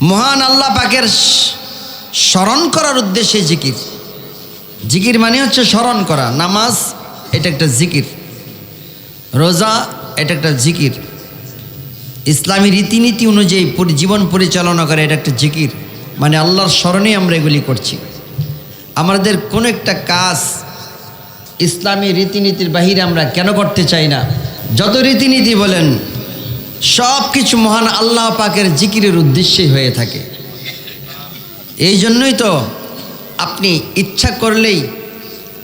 মহান আল্লাহ পাকের স্মরণ করার উদ্দেশ্যে জিকির। জিকির মানে হচ্ছে স্মরণ করা, নামাজ এটা একটা জিকির, রোজা এটা একটা জিকির, ইসলামী রীতিনীতি অনুযায়ী জীবন পরিচালনা করে এটা একটা জিকির মানে আল্লাহর স্মরণে আমরা এগুলি করছি। আমাদের কোনো একটা কাজ ইসলামী রীতিনীতির বাহিরে আমরা কেন করতে চাই না? যত রীতিনীতি বলেন সব কিছু মহান আল্লাহ পাকের জিকিরের উদ্দেশ্যেই হয়ে থাকে। এই জন্যই তো আপনি ইচ্ছা করলেই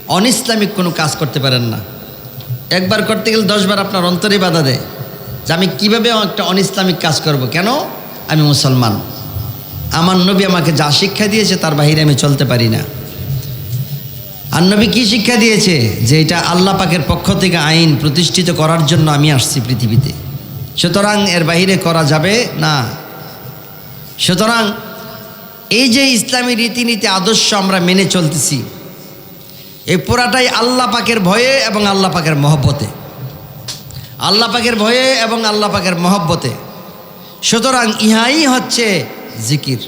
অনইসলামিক কোনো কাজ করতে পারেন না। একবার করতে গেলে দশবার আপনার অন্তরে বাধা দেয় যে আমি কীভাবে একটা অনইসলামিক কাজ করব? কেন? আমি মুসলমান। আমার নবী আমাকে যা শিক্ষা দিয়েছে তার বাহিরে আমি চলতে পারি না। আর নবী কী শিক্ষা দিয়েছে? যে এটা আল্লাহ পাকের পক্ষ থেকে আইন প্রতিষ্ঠিত করার জন্য আমি আসছি পৃথিবীতে। সুতরাং এর বাহিরে করা যাবে না। সুতরাং এই যে ইসলামী রীতিনীতি আদর্শ আমরা মেনে চলতেছি, এই পুরাটাই আল্লাহ পাকের ভয়ে এবং আল্লাহ পাকের মহব্বতে। আল্লাহ পাকের ভয়ে এবং আল্লাহ পাকের মহব্বতে। সুতরাং ইহাই হচ্ছে জিকির।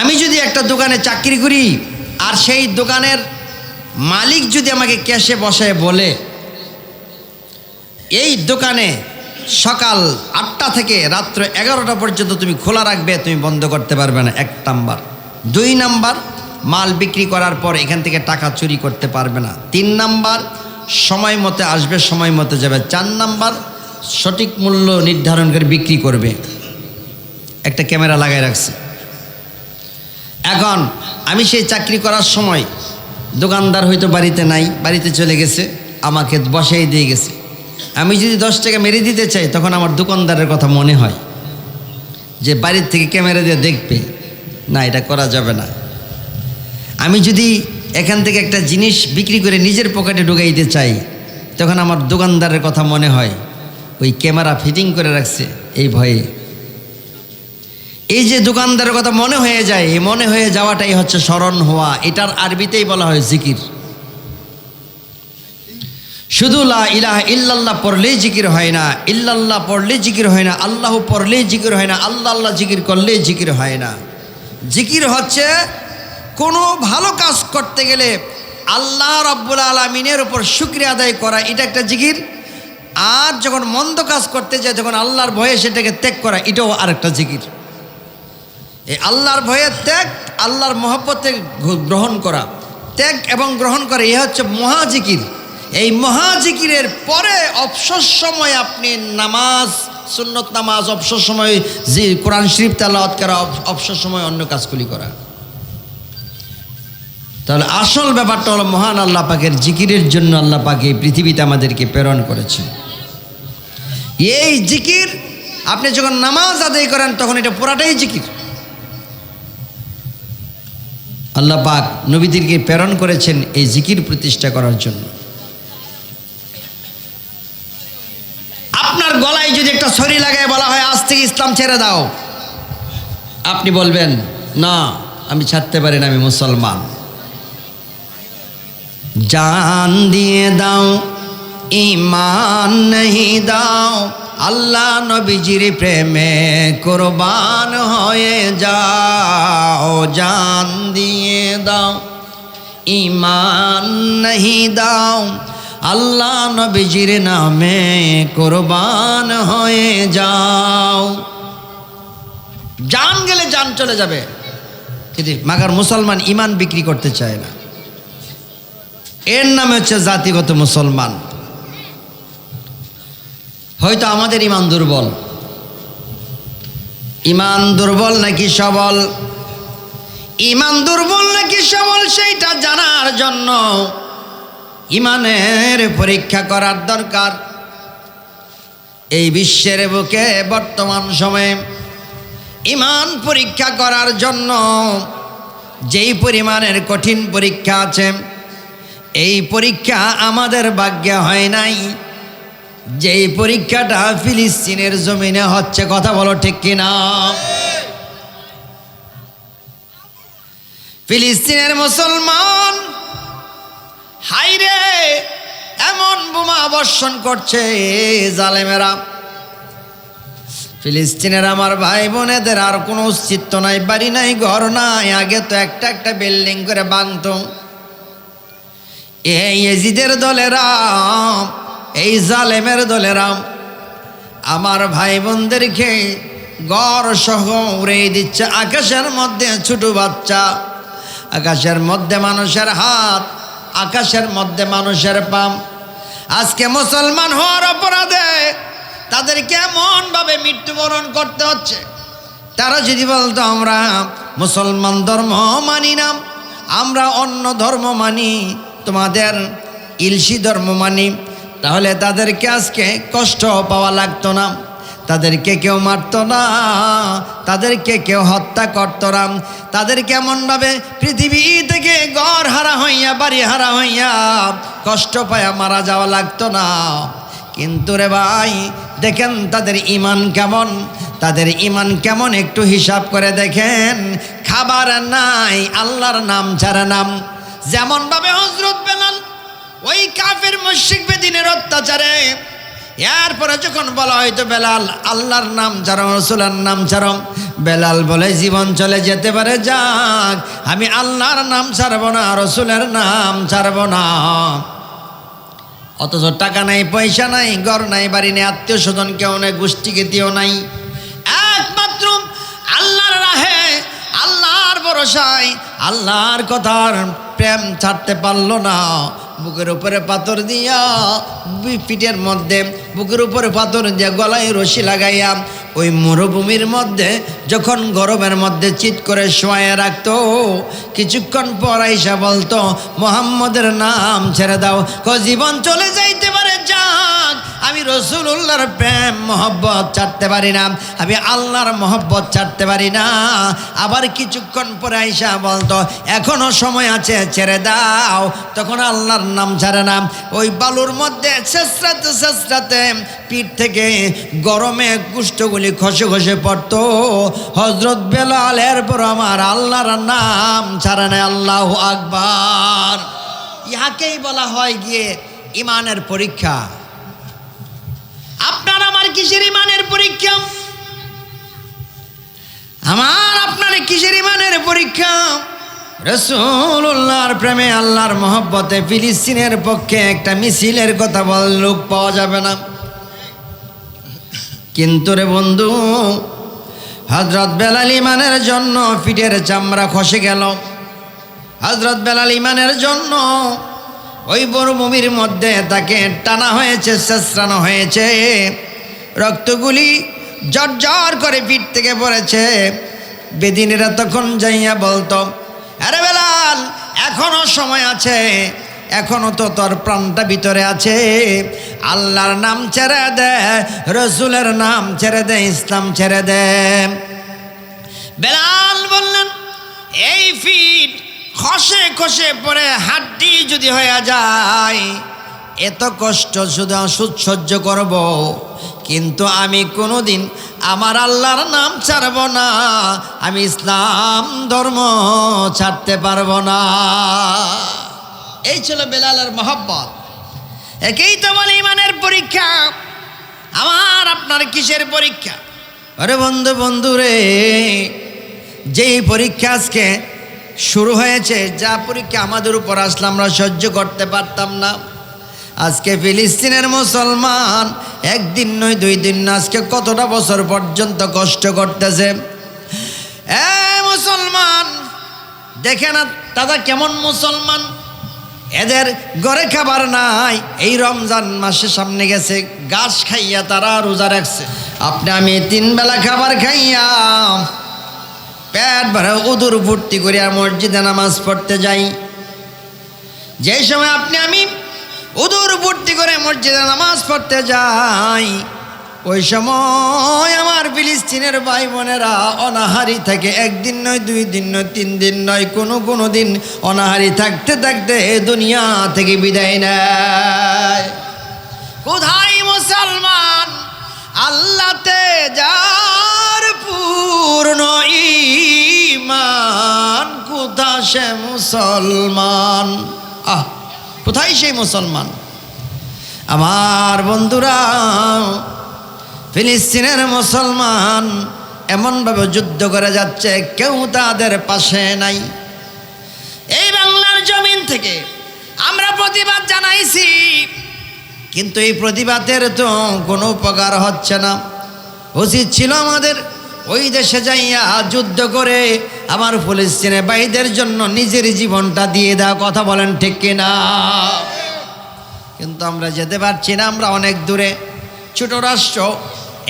আমি যদি একটা দোকানে চাকরি করি, আর সেই দোকানের মালিক যদি আমাকে ক্যাশে বসায় বলে এই দোকানে সকাল আটটা থেকে রাত্র এগারোটা পর্যন্ত তুমি খোলা রাখবে, তুমি বন্ধ করতে পারবে না। এক নাম্বার। দুই নাম্বার, মাল বিক্রি করার পর এখান থেকে টাকা চুরি করতে পারবে না। তিন নাম্বার, সময় মতো আসবে, সময় মতো যাবে। চার নাম্বার, সঠিক মূল্য নির্ধারণ করে বিক্রি করবে। একটা ক্যামেরা লাগাই রাখছে। এখন আমি সেই চাকরি করার সময় দোকানদার হয়তো বাড়িতে নাই, বাড়িতে চলে গেছে, আমাকে বসাই দিয়ে গেছে। আমি যদি দশ টাকা মেরে দিতে চাই, তখন আমার দোকানদারের কথা মনে হয় যে বাড়ির থেকে ক্যামেরা দিয়ে দেখবে, না, এটা করা যাবে না। আমি যদি এখান থেকে একটা জিনিস বিক্রি করে নিজের পকেটে ঢুকাইতে চাই, তখন আমার দোকানদারের কথা মনে হয়, ওই ক্যামেরা ফিটিং করে রাখছে এই ভয়ে। এই যে দোকানদারের কথা মনে হয়ে যায় মনে হয়ে যাওয়াটাই হচ্ছে স্মরণ হওয়া, এটার আরবিতেই বলা হয় জিকির। শুধু লা ইলাহা ইল্লাল্লাহ পড়লেই জিকির হয় না, ইল্লাল্লাহ পড়লেই জিকির হয় না, আল্লাহ পড়লেই জিকির হয় না, আল্লাহ আল্লাহ জিকির করলেই জিকির হয় না। জিকির হচ্ছে কোনো ভালো কাজ করতে গেলে আল্লাহ রব্বুল আলমিনের উপর শুক্রিয়া আদায় করা, এটা একটা জিকির। আর যখন মন্দ কাজ করতে যায় তখন আল্লাহর ভয়ে সেটাকে ত্যাগ করা, এটাও আরেকটা জিকির। এই আল্লাহর ভয়ে ত্যাগ, আল্লাহর মহব্বতে গ্র- গ্রহণ করা। ত্যাগ এবং গ্রহণ করা, এ হচ্ছে মহাজিকির এই মহাজিকিরের পরে অবসর সময় আপনি নামাজ, সুন্নত নামাজ, অবসর সময় যে কোরআন শরীফ তেলাওয়াত করা অবসর সময় অন্য কাজগুলি করা। তাহলে আসল ব্যাপারটা হলো মহান আল্লাহ পাকের জিকিরের জন্য আল্লাহ পাক এই পৃথিবীতে আমাদেরকে প্রেরণ করেছে। এই জিকির, আপনি যখন নামাজ আদায় করেন, তখন এটা পুরাটাই জিকির। আল্লাহ পাক নবীদেরকে প্রেরণ করেছেন এই জিকির প্রতিষ্ঠা করার জন্য আপনার গলায় যদি একটা ছড়ি লাগায় বলা হয় আজ থেকে ইসলাম ছেড়ে দাও। আপনি বলবেন, না, আমি ছাড়তে পারি না, আমি মুসলমান। জান দিয়ে দাও ইমান নেই দাও, আল্লাহ নবীজির প্রেমে কোরবান হয়ে যাও। জান দিয়ে দাও ইমান নেই দাও আল্লাহ নবীজির নামে কোরবান হয়ে যাও। জান গেলে জান চলে যাবে। কিন্তু মাগার মুসলমান ইমান বিক্রি করতে চায় না। এর নামে হচ্ছে জাতিগত মুসলমান। হয়তো আমাদের ইমান দুর্বল। ইমান দুর্বল নাকি সবল? ইমান দুর্বল নাকি সবল, সেইটা জানার জন্য ইমানের পরীক্ষা করার দরকার। এই বিশ্বের বুকে বর্তমান সময়ে ইমান পরীক্ষা করার জন্য যেই পরিমাণের কঠিন পরীক্ষা আছে, এই পরীক্ষা আমাদের ভাগ্যে হয় নাই। যেই পরীক্ষাটা ফিলিস্তিনের জমিনে হচ্ছে, কথা বলো ঠিক কিনা ফিলিস্তিনের মুসলমান হাইরে, এমন বোমা বর্ষণ করছে জালেমেরা। ফিলিস্তিনের আমার ভাই বোনেদের আর কোনো অস্তিত্ব নাই, বাড়ি নাই, ঘর নাই, আগে তো একটা একটা বিল্ডিং করে বাংত এই এজিদের দলেরাম এই জালেমের দলেরাম আমার ভাই বোনদেরকে গড় সহ উড়ে দিচ্ছে। আকাশের মধ্যে ছোট বাচ্চা, আকাশের মধ্যে মানুষের হাত আকাশের মধ্যে মানুষের পাম। আজকে মুসলমান হওয়ার অপরাধে তাদের কেমনভাবে মৃত্যুবরণ করতে হচ্ছে। তারা যদি বলতো, আমরা মুসলমান ধর্ম মানি না, আমরা অন্য ধর্ম মানি, তোমাদের ইলসি ধর্ম মানি, তাহলে তাদেরকে আজকে কষ্ট পাওয়া লাগতো না। তাদেরকে কেউ মারত না, তাদেরকে কেউ হত্যা করত না। তাদের কেমনভাবে পৃথিবী থেকে ঘর হারা হইয়া, বাড়ি হারা হইয়া কষ্ট পায়া মারা যাওয়া লাগতো না। কিন্তু রে ভাই, দেখেন তাদের ইমান কেমন? তাদের ইমান কেমন একটু হিসাব করে দেখেন। খাবার নাই, আল্লাহর নাম ছাড়া নাম। যেমনভাবে হজরত বেলাল ওই কাফের মুশিক বেদিনের অত্যাচারে এরপরে যখন বলা হয়তো বেলাল, আল্লাহর নাম ছাড়ো রসুলের নাম ছাড়ো বেলাল বলে, জীবন চলে যেতে পারে, যাক, আমি আল্লাহর নাম ছাড়বো না, রসুলের নাম ছাড়বো না। অথচ টাকা নাই, পয়সা নাই, ঘর নাই, বাড়ি নেই, আত্মীয় স্বজন কেউ নেই, গোষ্ঠী কেতেও নাই। একমাত্র আল্লাহর রাহে, আল্লাহর ভরসায়, আল্লাহর কথার প্রেম ছাড়তে পারল না। বুকের উপরে পাথর দিয়া, পিঠের মধ্যে বুকের উপরে পাথর দিয়া গলায় রশি লাগাইয়া ওই মরুভূমির মধ্যে যখন গরমের মধ্যে চিৎ করে শোয়ায় রাখতো, কিছুক্ষণ পর আইসা বলতো, মোহাম্মদের নাম ছেড়ে দাও, ক জীবন চলে যাইতে পারে, যাক, আমি রসুল্লাহর প্রেম, মহব্বত ছাড়তে পারি না, আমি আল্লাহর মহব্বত ছাড়তে পারি না। আবার কিছুক্ষণ পরে আইসা বলতো, এখনও সময় আছে, ছেড়ে দাও। তখন আল্লাহর নাম ছাড়ে না। ওই বালুর মধ্যে শেষরাতে শেষরাতে পিঠ থেকে গরমে কুষ্ঠগুলি খসে খসে পড়তো। হজরত বেলাল এরপর আমার আল্লাহর নাম ছাড়ে না আল্লাহ আকবার। ইহাকেই বলা হয় গিয়ে ইমানের পরীক্ষা। আপনার আমার কিসের ইমানের পরীক্ষা? আমার আপনার কিসের ইমানের পরীক্ষা? রসুল্লাহর প্রেমে আল্লাহর মহব্বতে ফিলিস্তিনের পক্ষে একটা মিছিলের কথা বল লোক পাওয়া যাবে না। কিন্তু রে বন্ধু হজরত বেলাল ইমানের জন্য পিঠের চামড়া খসে গেল। হজরত বেলাল ইমানের জন্য ওই মরুভূমির মধ্যে তাকে টানা হয়েছে, শেষরানো হয়েছে। রক্তগুলি জর্জর করে পিঠ থেকে পড়েছে। বেদিনীরা তখন যাইয়া বলতো, আরে বেলাল, এখনও সময় আছে। এখনও তো তোর প্রাণটা ভিতরে আছে। আল্লাহর নাম ছেড়ে দে, রসুলের নাম ছেড়ে দে, ইসলাম ছেড়ে দে। বেলাল বললেন, এই ফিট খসে খসে পরে হাড্ডি যদি হয়ে যায়, এত কষ্ট শুধু সুদ সহ্য করব। কিন্তু আমি কোনোদিন আমার আল্লাহর নাম ছাড়ব না, আমি ইসলাম ধর্ম ছাড়তে পারব না। এই ছিল বেলালের মহব্বত। একেই তো বলে ইমানের পরীক্ষা। আমার আপনার কিসের পরীক্ষা? আরে বন্ধু বন্ধু রে, যেই পরীক্ষা আজকে শুরু হয়েছে, যা পরীক্ষা আমাদের উপর আসলে আমরা সহ্য করতে পারতাম না। আজকে ফিলিস্তিনের মুসলমান একদিন নয়, দুই দিন না, আজকে কতটা বছর পর্যন্ত কষ্ট করতেছে। এ মুসলমান, দেখে না, দাদা কেমন মুসলমান? এদের ঘরে খাবার নাই। এই রমজান মাসে সামনে গেছে গাছ খাইয়া তারা রোজা রাখছে। আপনি, আমি তিন বেলা খাবার খাইয়া পেট ভরে উদুর ভর্তি করিয়া মসজিদে নামাজ পড়তে যাই। যে সময় আপনি, আমি উদুর ভর্তি করে মসজিদে নামাজ পড়তে যাই ওই সময় আমার ফিলিস্তিনের ভাই বোনেরা অনাহারি থাকে। একদিন নয়, দুই দিন নয়, তিন দিন নয়, কোনো কোনো দিন অনাহারি থাকতে থাকতে দুনিয়া থেকে বিদায় নেয়। কোথায় মুসলমান? আল্লাতে যার পূর্ণ ইমান কোথা সে মুসলমান? আহ, কোথায় সেই মুসলমান? আমার বন্ধুরা ফিলিস্তিনের মুসলমান এমনভাবে যুদ্ধ করে যাচ্ছে, কেউ তাদের পাশে নাই। এই বাংলার জমিন থেকে আমরা প্রতিবাদ জানাইছি, কিন্তু এই প্রতিবাদের তো কোনো উপকার হচ্ছে না। উচিত ছিল আমাদের, ওই দেশে যাইয়া যুদ্ধ করে আমার ফিলিস্তিনে ভাইদের জন্য নিজের জীবনটা দিয়ে দেওয়া কথা বলেন ঠিক কিনা? কিন্তু আমরা যেতে পারছি না, আমরা অনেক দূরে। ছোট রাষ্ট্র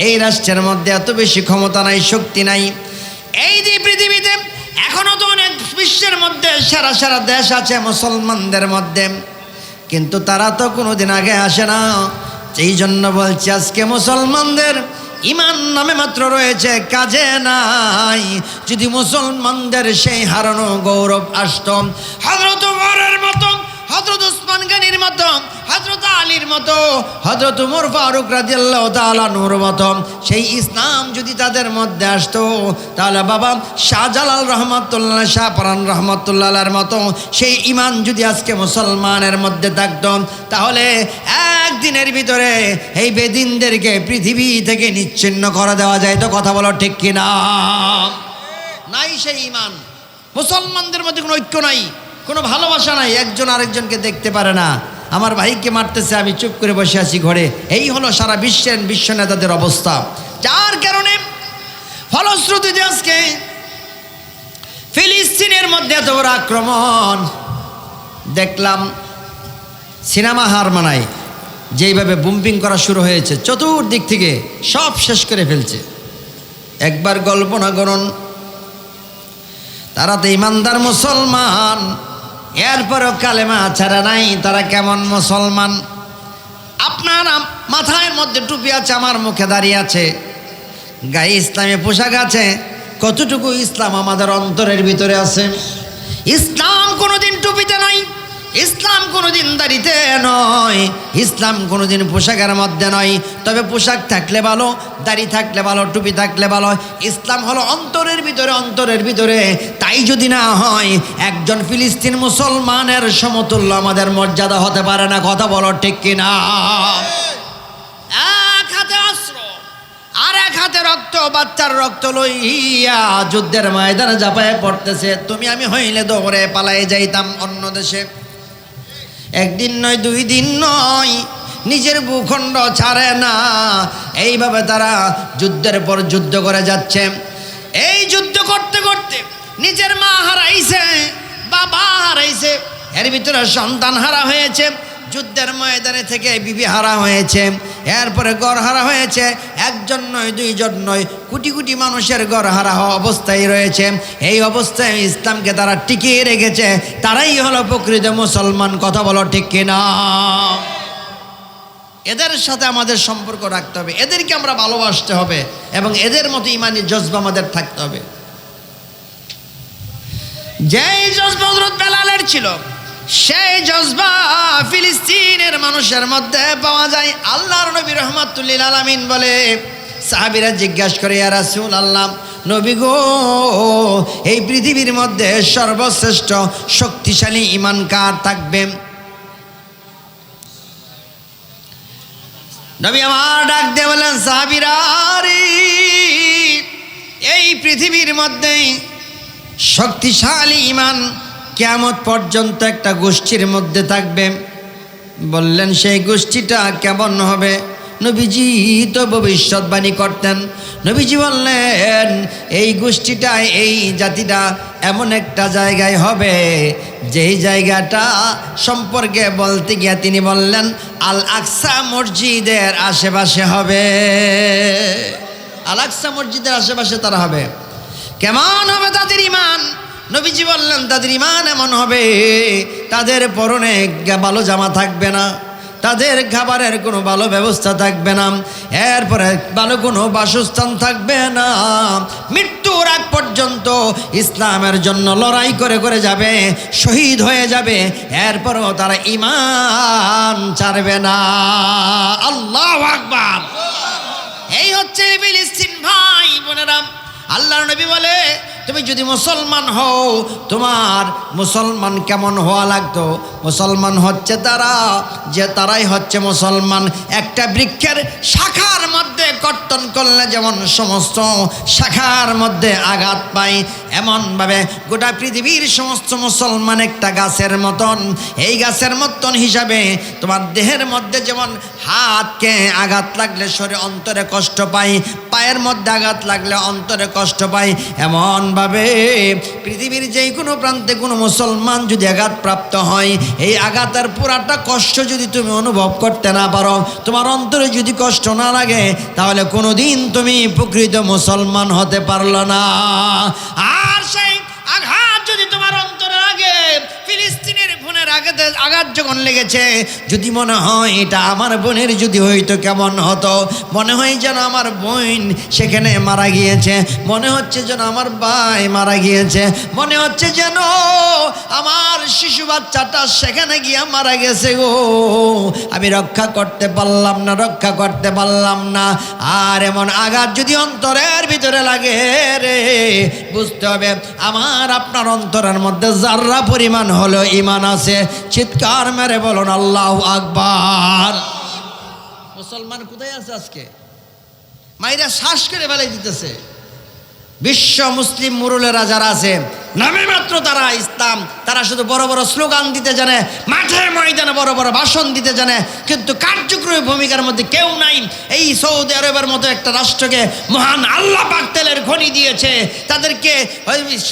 এই রাষ্ট্রের মধ্যে এত বেশি ক্ষমতা নাই, শক্তি নাই। এই যে পৃথিবীতে এখনও তো অনেক বিশ্বের মধ্যে সারা সারা দেশ আছে মুসলমানদের মধ্যে। কিন্তু তারা তো কোনোদিন আগে আসে না। এই জন্য বলছি আজকে মুসলমানদের ইমান নামে মাত্র রয়েছে, কাজে নাই। যদি মুসলমানদের সেই হারানো গৌরব আসত হজরত মতো হজরত উসমান গানির মতো হজরত আলীর মতো হজরত উমর ফারুক রাজিয়াল্লাহ তালানুর মতো, সেই ইসলাম যদি তাদের মধ্যে আসতো, তাহলে বাবা শাহজালাল রহমতুল্লাহ, শাহপরান রহমতুল্লাহর মতো, সেই ইমান যদি আজকে মুসলমানের মধ্যে থাকতো, তাহলে একদিনের ভিতরে এই বেদিনদেরকে পৃথিবী থেকে নিচ্ছিন্ন করে দেওয়া যায়। তো কথা বলো ঠিক কিনা? নাই সেই ইমান মুসলমানদের মধ্যে কোনো ঐক্য নাই। কোনো ভালোবাসা নাই, একজন আরেকজনকে দেখতে পারে না। আমার ভাইকে মারতেছে, আমি চুপ করে বসে আছি ঘরে। এই হলো সারা বিশ্বের বিশ্ব নেতাদের অবস্থা। যার কারণে ফলশ্রুতিতে আজকে ফিলিস্তিনের মধ্যে এত বড় আক্রমণ। দেখলাম সিনেমা হার মানায়, যেইভাবে বুম্পিং করা শুরু হয়েছে, চতুর্দিক থেকে সব শেষ করে ফেলছে। একবার কল্পনা করুন তারা তো ইমানদার মুসলমান এরপরও কালেমা ছাড়া নাই, তারা কেমন মুসলমান? আপনার মাথায় মধ্যে টুপি আছে, আমার মুখে দাঁড়িয়ে আছে। গায়ে ইসলামে পোশাক আছে, কতটুকু ইসলাম আমাদের অন্তরের ভিতরে আছে? ইসলাম কোনোদিন টুপিতে নয় ইসলাম কোনোদিন দাড়িতে নয়, ইসলাম কোনোদিন পোশাকের মধ্যে নয়। তবে পোশাক থাকলে ভালো, দাড়ি থাকলে ভালো, টুপি থাকলে ভালো। ইসলাম হলো অন্তরের ভিতরে অন্তরের ভিতরে। তাই যদি না হয়, একজন ফিলিস্তিন মুসলমানের সমতুল্য আমাদের মর্যাদা হতে পারে না, কথা বলো ঠিক কিনা এক হাতে আর এক হাতে রক্ত, বাচ্চার রক্ত লইয়া যুদ্ধের ময়দানে জাপায় পড়তেছে। তুমি আমি হইলে দৌড়ে পালাই যাইতাম অন্য দেশে। একদিন নয়, দুই দিন নয়, নিজের ভূখণ্ড ছাড়ে না। এইভাবে তারা যুদ্ধের পর যুদ্ধ করে যাচ্ছে। এই যুদ্ধ করতে করতে নিজের মা হারাইছে, বাবা হারাইছে, এর ভিতরে সন্তান হারা হয়েছে। যুদ্ধের ময়দানে থেকে বিবি হারা হয়েছে, এরপরে গড় হারা হয়েছে, একজন নয়, দুইজন নয়, কোটি কোটি মানুষের গড় হারা হওয়া অবস্থায় রয়েছে। এই অবস্থায় ইসলামকে তারা টিকিয়ে রেখেছে, তারাই হলো প্রকৃত মুসলমান, কথা বলো ঠিক কিনা? এদের সাথে আমাদের সম্পর্ক রাখতে হবে, এদেরকে আমরা ভালোবাসতে হবে, এবং এদের মতো ইমানি জজবা আমাদের থাকতে হবে। যেই জজবা হজরত বেলালের ছিল সেই জজবা ফিলিস্তিনের মানুষের মধ্যে পাওয়া যায় আল্লাহর নবী রহমাতুল্লিল আলামিন বলে। সাহাবিরা জিজ্ঞাসা করে, ইয়া রাসূল আল্লাহ নবী গো, এই পৃথিবীর মধ্যে সর্বশ্রেষ্ঠ শক্তিশালী ইমান কার থাকবে? নবী আমার ডাক দিয়ে বললেন, সাহাবিরা এই পৃথিবীর মধ্যেই শক্তিশালী ইমান কেমত পর্যন্ত একটা গোষ্ঠীর মধ্যে থাকবে। বললেন, সেই গোষ্ঠীটা কেমন হবে? নবীজি তো ভবিষ্যৎবাণী করতেন। নবীজি বললেন, এই গোষ্ঠীটা এই জাতিটা এমন একটা জায়গায় হবে। যেই জায়গাটা সম্পর্কে বলতে গিয়ে তিনি বললেন আল আকসা মসজিদের আশেপাশে হবে। আল আকসা মসজিদের আশেপাশে তারা হবে। কেমন হবে তাদের ইমান? নবীজি বললেন, তাদের ইমান এমন হবে, তাদের পরনে ভালো জামা থাকবে না, তাদের খাবারের কোনো ভালো ব্যবস্থা থাকবে না, এরপরে ভালো কোনো বাসস্থান থাকবে না। মৃত্যুর আগ পর্যন্ত ইসলামের জন্য লড়াই করে করে যাবে, শহীদ হয়ে যাবে, এরপরও তারা ইমান ছাড়বে না। আল্লাহ আকবার। এই হচ্ছে ভাই বোনেরা। আল্লাহর নবী বলে তুমি যদি মুসলমান হও, তোমার মুসলমান কেমন হওয়া লাগতো? মুসলমান হচ্ছে তারা, যে তারাই হচ্ছে মুসলমান। একটা বৃক্ষের শাখার মধ্যে কর্তন করলে যেমন সমস্ত শাখার মধ্যে আঘাত পায় এমনভাবে গোটা পৃথিবীর সমস্ত মুসলমান একটা গাছের মতন। এই গাছের মতন হিসাবে তোমার দেহের মধ্যে যেমন হাতকে আঘাত লাগলে শরীর অন্তরে কষ্ট পাই পায়ের মধ্যে আঘাত লাগলে অন্তরে কষ্ট পায়। এমনভাবে পৃথিবীর যে কোনো প্রান্তে কোনো মুসলমান যদি আঘাতপ্রাপ্ত হয়, এই আঘাতের পুরাটা কষ্ট যদি তুমি অনুভব করতে না পারো, তোমার অন্তরে যদি কষ্ট না লাগে, তাহলে কোনোদিন তুমি প্রকৃত মুসলমান হতে পারল না। বোনের আঘাত যখন লেগেছে, যদি মনে হয় এটা আমার বোনের, যদি হইতো কেমন হতো, মনে হয় যেন আমার বোন সেখানে মারা গিয়েছে, মনে হচ্ছে যেন আমার ভাই মারা গিয়েছে, মনে হচ্ছে যেন আমার শিশু বাচ্চাটা সেখানে গিয়ে মারা গেছে গো। আমি রক্ষা করতে পারলাম না, রক্ষা করতে পারলাম না। আর এমন আঘাত যদি অন্তরের ভিতরে লাগে রে, বুঝতে হবে, আমার আপনার অন্তরের মধ্যে যার্রা পরিমাণ হলো, ইমান আছে চিৎকার মেরে বলুন, আল্লাহ আকবার। মুসলমান কোথায় আছে আজকে? মাইরা শ্বাস করে ফেলাই দিতেছে। বিশ্ব মুসলিম মুরুলেরা যারা আছে নামে মাত্র তারা ইসলাম, তারা শুধু বড় বড় স্লোগান দিতে জানে, মাঠে ময়দানে বড় বড় ভাষণ দিতে জানে, কিন্তু কার্যক্রমী ভূমিকার মধ্যে কেউ নাই। এই সৌদি আরবের মতো একটা রাষ্ট্রকে মহান আল্লাহ পাক তেলের খনি দিয়েছে, তাদেরকে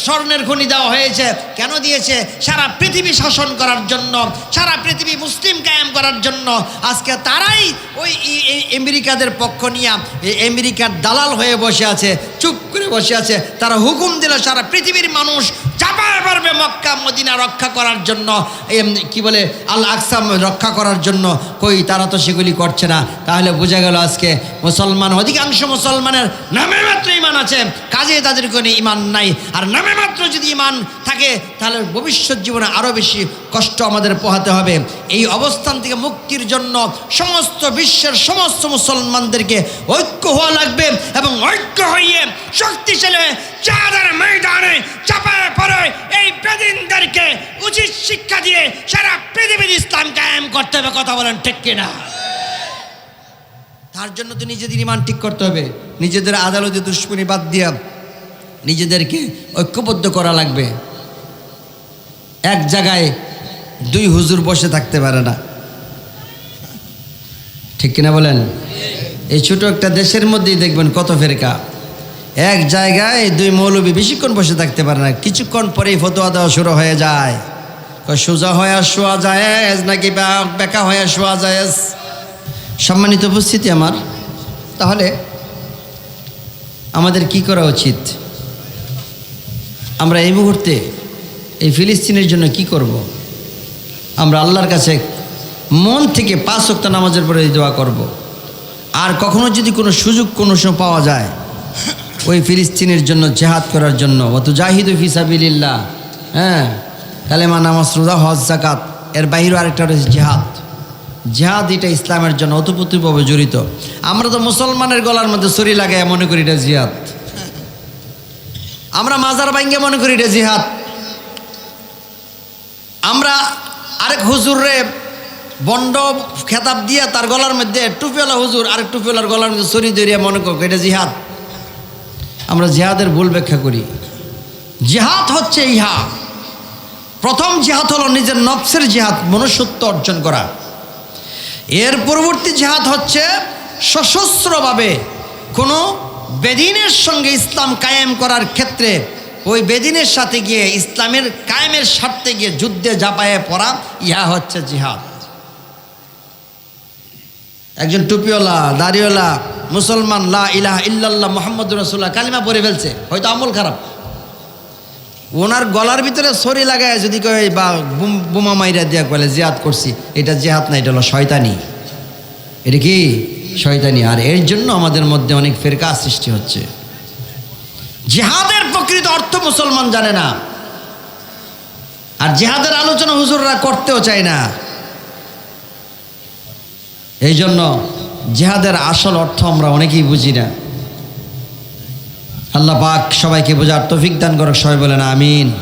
স্বর্ণের খনি দেওয়া হয়েছে। কেন দিয়েছে? সারা পৃথিবী শাসন করার জন্য, সারা পৃথিবী মুসলিম কায়েম করার জন্য। আজকে তারাই ওই আমেরিকাদের পক্ষ নিয়ে আমেরিকার দালাল হয়ে বসে আছে। চুপ করে বসে আছে। তারা হুকুম দিলে সারা পৃথিবীর মানুষ চাপায় পারবে মক্কা, মদিনা রক্ষা করার জন্য। কি বলে আল আকসাম রক্ষা করার জন্য। কই, তারা তো সেগুলি করছে না। তাহলে বোঝা গেল আজকে মুসলমান, অধিকাংশ মুসলমানের নামে মাত্র ইমান আছে। কাজে তাদের কোনো ইমান নাই। আর নামে মাত্র যদি ইমান থাকে, তাহলে ভবিষ্যৎ জীবনে আরও বেশি কষ্ট আমাদের পোহাতে হবে। এই অবস্থান থেকে মুক্তির জন্য সমস্ত বিশ্বের সমস্ত মুসলমানদেরকে ঐক্য হওয়া লাগবে এবং ঐক্য হইয়ে শক্তিশালী চাঁদের ময়দানে চাপায় পড়ে এই বেদিনদেরকে উচিত শিক্ষা দিয়ে সারা পৃথিবীর ইসলাম কায়েম করতে হবে, কথা বলেন ঠিক কিনা তার জন্য তো নিজেদের ইমান ঠিক করতে হবে। নিজেদের আদালতে দুশ্মনী বাদ দিয়া নিজেদেরকে ঐক্যবদ্ধ করা লাগবে। এক জায়গায় দুই হুজুর বসে থাকতে পারে না। ঠিক কিনা বলেন? এই ছোট একটা দেশের মধ্যেই দেখবেন কত ফেরকা। এক জায়গায় দুই মৌলবি বেশিক্ষণ বসে থাকতে পারে না। কিছুক্ষণ পরেই ফতোয়া দেওয়া শুরু হয়ে যায়। সোজা হয়ে শোয়া যায় নাকি বেকা হয়ে শোয়া যায় সম্মানিত উপস্থিতি আমার। তাহলে আমাদের কি করা উচিত? আমরা এই মুহূর্তে এই ফিলিস্তিনের জন্য কি করব। আমরা আল্লাহর কাছে মন থেকে পাঁচ ওয়াক্ত নামাজের পরে দোয়া করব। আর কখনো যদি কোনো সুযোগ, কোনো সময় পাওয়া যায়, ওই ফিলিস্তিনের জন্য জেহাদ করার জন্য। অত জাহিদ ফিসাবিল্লাহ হ্যাঁ কালেমা, নামাজ, রোজা, হজ জাকাত এর বাহিরেও আরেকটা রয়েছে জেহাদ। জেহাদ এটা ইসলামের জন্য অতপ্রতিভাবে জড়িত। আমরা তো মুসলমানের গলার মধ্যে ছড়ি লাগাই মনে করি এটা জিহাদ। আমরা মাজার ভাঙ্গে মনে করি এটা জিহাদ। আমরা আরেক হুজুরে বন্ড খেতাব দিয়ে তার গলার মধ্যে টুপিওয়ালা হুজুর আরেক টুপিওয়ালার গলার মধ্যে ছড়ি দরিয়া মনে করি এটা জিহাদ। আমরা জিহাদের ভুল ব্যাখ্যা করি। জিহাদ হচ্ছে ইহা। প্রথম জিহাদ হলো নিজের নফসের জিহাদ, মনুষ্যত্ব অর্জন করা। এর পরবর্তী জিহাদ হচ্ছে সশস্ত্রভাবে কোনো বেদিনের সঙ্গে ইসলাম কায়েম করার ক্ষেত্রে ওই বেদিনের সাথে গিয়ে ইসলামের কায়েমের স্বার্থে গিয়ে যুদ্ধে জাপায়ে পড়া, ইহা হচ্ছে জিহাদ। একজন টুপিওয়ালা, দাড়িওয়ালা, মুসলমান, লা ইলাহ ইল্লাল্লাহ মোহাম্মদ রসুল্লাহ কালিমা পরে ফেলছে, হয়তো আমল খারাপ। ওনার গলার ভিতরে ছড়ি লাগায় যদি কয় বা, বোমা মাইরা দিয়া বলে জিহাদ করছি, এটা জিহাদ না, এটা হলো শয়তানি। এটা কি? শয়তানি। আর এর জন্য আমাদের মধ্যে অনেক ফেরকা সৃষ্টি হচ্ছে। জিহাদের প্রকৃত অর্থ মুসলমান জানে না। আর জেহাদের আলোচনা হুজুররা করতেও চায় না। এই জন্য জেহাদের আসল অর্থ আমরা অনেকেই বুঝি না। আল্লাহ পাক সবাইকে বোঝার তৌফিক দান করক, সবাই না আমিন।